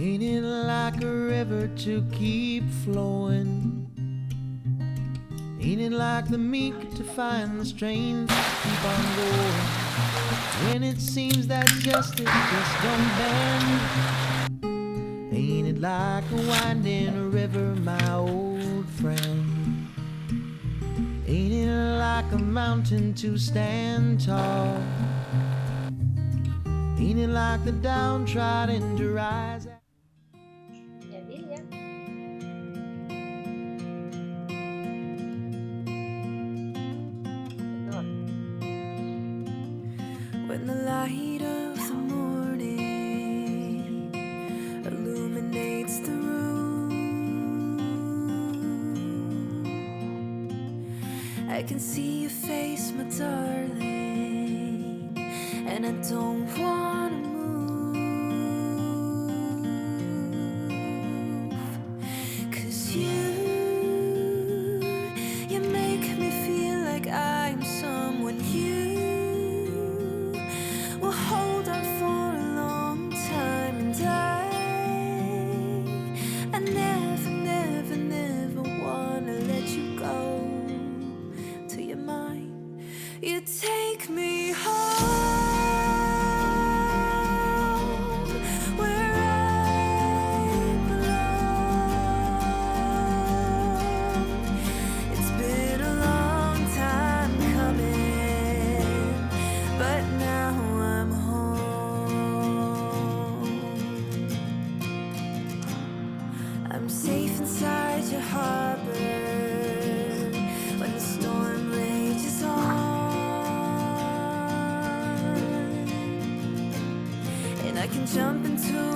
Ain't it like a river to keep flowing? Ain't it like the meek to find the strength to keep on going? When it seems that justice just don't bend. Ain't it like a winding river, my old friend? Ain't it like a mountain to stand tall? Ain't it like the downtrodden to rise? When the light of the morning illuminates the room, I can see your face, my darling, and I don't wanna You take me home where I belong. It's been a long time coming, but now I'm home. I'm safe inside your harbor can jump into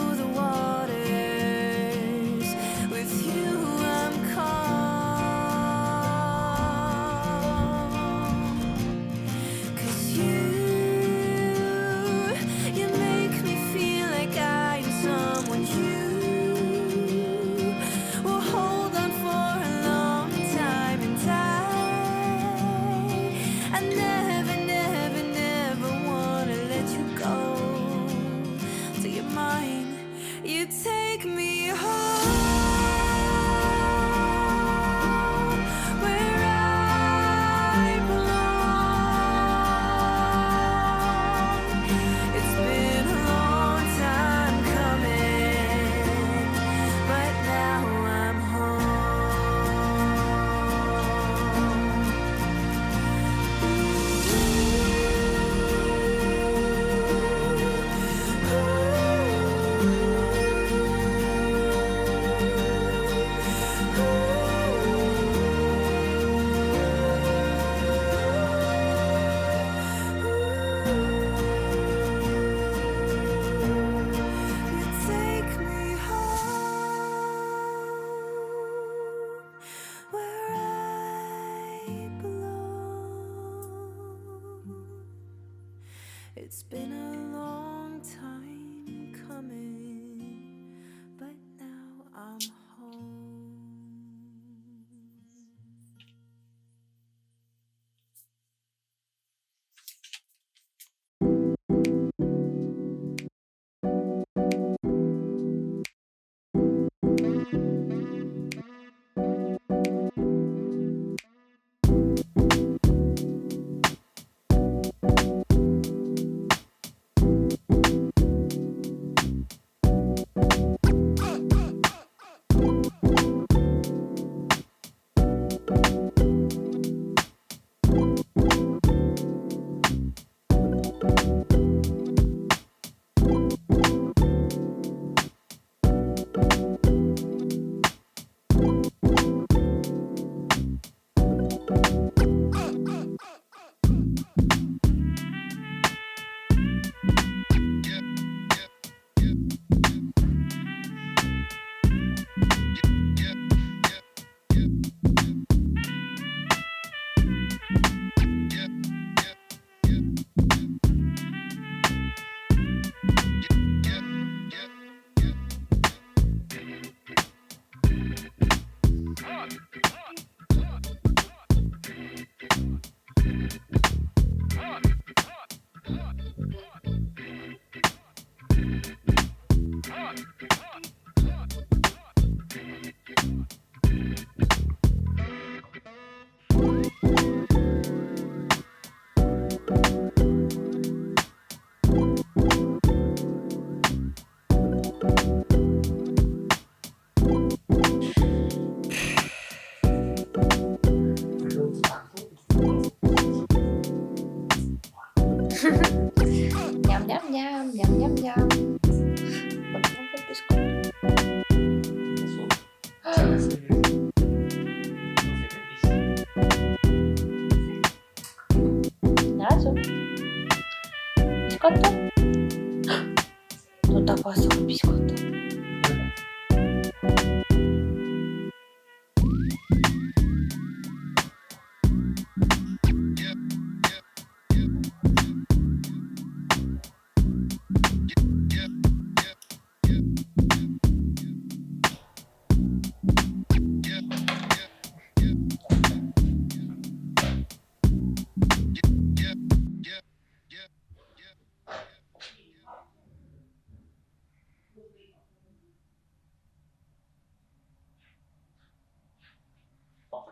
Дякую.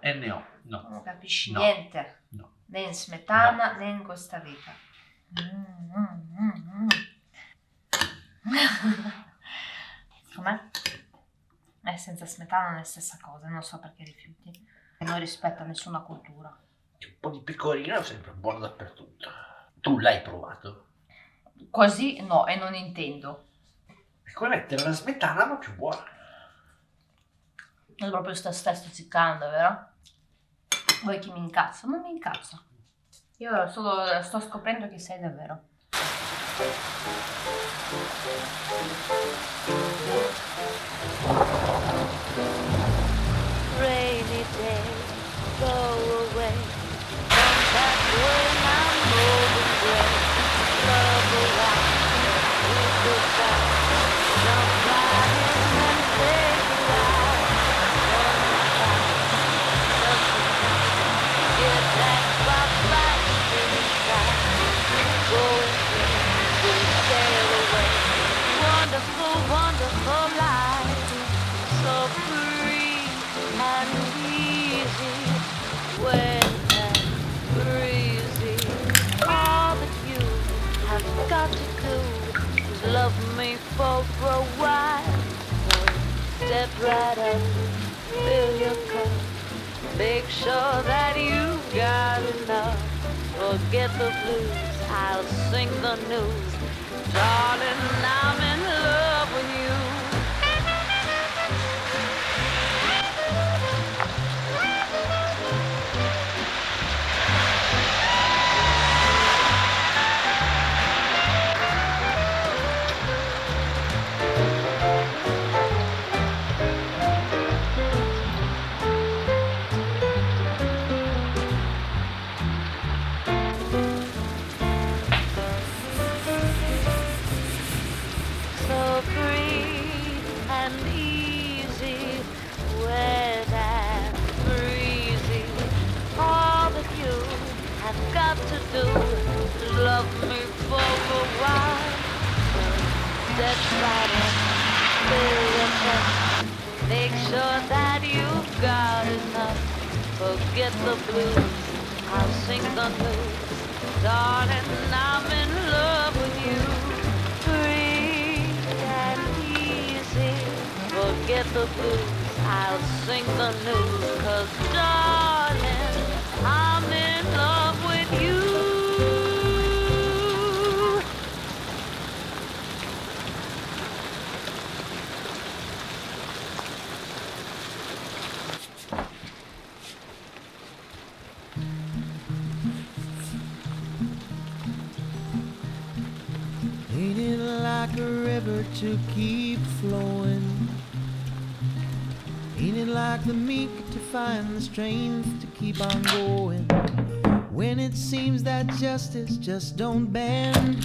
E ne ho, no. Non capisci No. niente. No. Né in smetana né in questa vita. Mm, mm, mm, mm. Com'è? È senza smetana è la stessa cosa, non so perché rifiuti. Non rispetta nessuna cultura. Un po' di pecorino è sempre buono dappertutto. Tu l'hai provato? Così no, e non intendo. E come mettere la smetana ma più buona. È proprio sta stai stuzzicando, vero? Vuoi che mi incazzo? Non mi incazzo. Io solo sto scoprendo chi sei davvero. Got to is love me for a while. So step right up, fill your cup, make sure that you've got enough. Forget the blues, I'll sing the news. Darling, I'm in sure that you've got enough. Forget the blues, I'll sing the news. Darling, I'm in love with you free and easy. Forget the blues, I'll sing the news. Cause darling, Ain't it like the meek to find the strength to keep on going? When it seems that justice just don't bend.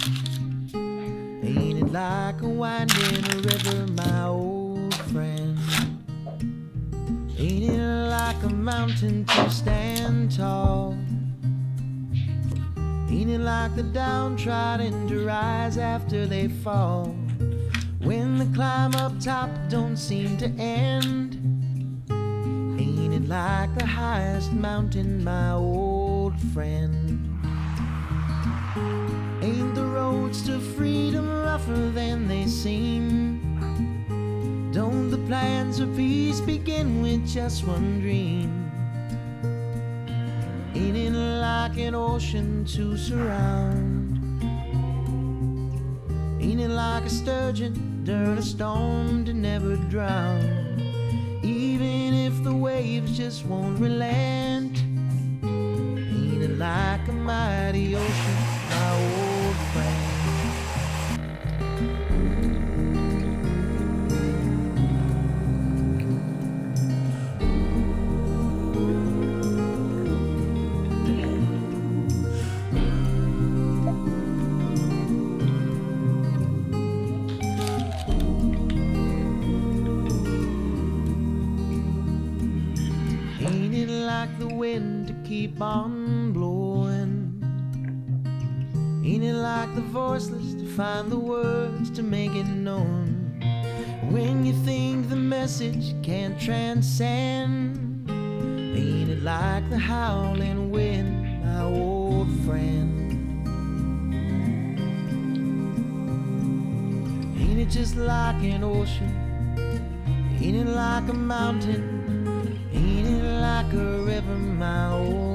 Ain't it like a winding river, my old friend? Ain't it like a mountain to stand tall? Ain't it like the downtrodden to rise after they fall? When the climb up top don't seem to end. Like the highest mountain, my old friend? Ain't the roads to freedom rougher than they seem? Don't the plans of peace begin with just one dream? Ain't it like an ocean to surround? Ain't it like a sturgeon during a storm to never drown? Even the waves just won't relent. Ain't it like a mighty ocean, it like the wind to keep on blowing? Ain't it like the voiceless to find the words to make it known? When you think the message can't transcend, ain't it like the howling wind, my old friend? Ain't it just like an ocean? Ain't it like a mountain? Ain't it like a river, my old